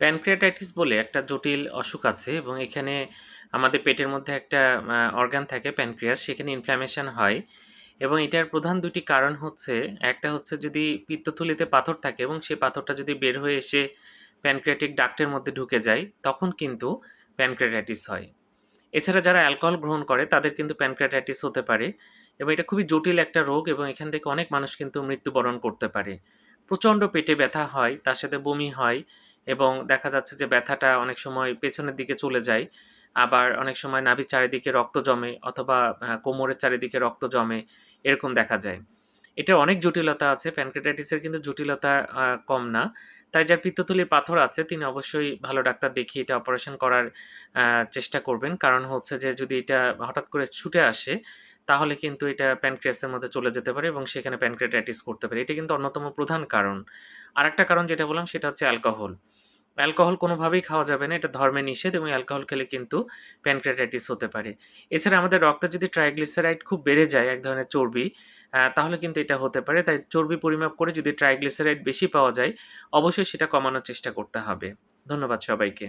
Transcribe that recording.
Pancreatitis বলে একটা জটিল অসুখ আছে এবং এখানে আমাদের পেটের মধ্যে একটা অর্গান থাকে, প্যানক্রিয়াস, সেখানে ইনফ্ল্যামেশন হয় এবং এটার প্রধান দুটি কারণ হচ্ছে, একটা হচ্ছে যদি পিত্তথলিতে পাথর থাকে এবং সেই পাথরটা যদি বের হয়ে এসে প্যানক্রিয়াটিক ডাক্টের মধ্যে ঢুকে যায়, তখন কিন্তু প্যানক্রিয়াটাইটিস হয়। এছাড়া যারা অ্যালকোহল গ্রহণ করে, তাদের কিন্তু প্যানক্রিয়াটাইটিস হতে পারে এবং এটা খুবই জটিল একটা রোগ এবং এখান থেকে অনেক মানুষ কিন্তু মৃত্যুবরণ করতে পারে। প্রচণ্ড পেটে ব্যথা হয়, তার সাথে বমি হয় এবং দেখা যাচ্ছে যে ব্যথাটা অনেক সময় পেছনের দিকে চলে যায়। আবার অনেক সময় নাভির চারিদিকে রক্ত জমে অথবা কোমরের চারিদিকে রক্ত জমে এরকম দেখা যায়। এটা অনেক জটিলতা আছে প্যানক্রিয়াটাইটিসের কিন্তু জটিলতা কম না। তাই যার পিত্তথলির পাথর আছে, তিনি অবশ্যই ভালো ডাক্তার দেখিয়ে এটা অপারেশন করার চেষ্টা করবেন। কারণ হচ্ছে যে যদি এটা হঠাৎ করে ছুটে আসে, তাহলে কিন্তু এটা প্যানক্রিয়াসের মধ্যে চলে যেতে পারে এবং সেখানে প্যানক্রিয়াটাইটিস করতে পারে। এটা কিন্তু অন্যতম প্রধান কারণ। আরেকটা কারণ যেটা বললাম, সেটা হচ্ছে অ্যালকোহল। অ্যালকোহল কোনোভাবেই খাওয়া যাবে না, এটা ধর্মে নিষেধ এবং অ্যালকোহল খেলে কিন্তু প্যানক্রেটাইটিস হতে পারে। এছাড়া আমাদের রক্তে যদি ট্রাইগ্লিসারাইড খুব বেড়ে যায়, এক ধরনের চর্বি তাহলে কিন্তু এটা হতে পারে। তাই চর্বি পরিমাপ করে যদি ট্রাইগ্লিসারাইড বেশি পাওয়া যায়, অবশ্যই সেটা কমানোর চেষ্টা করতে হবে। ধন্যবাদ সবাইকে।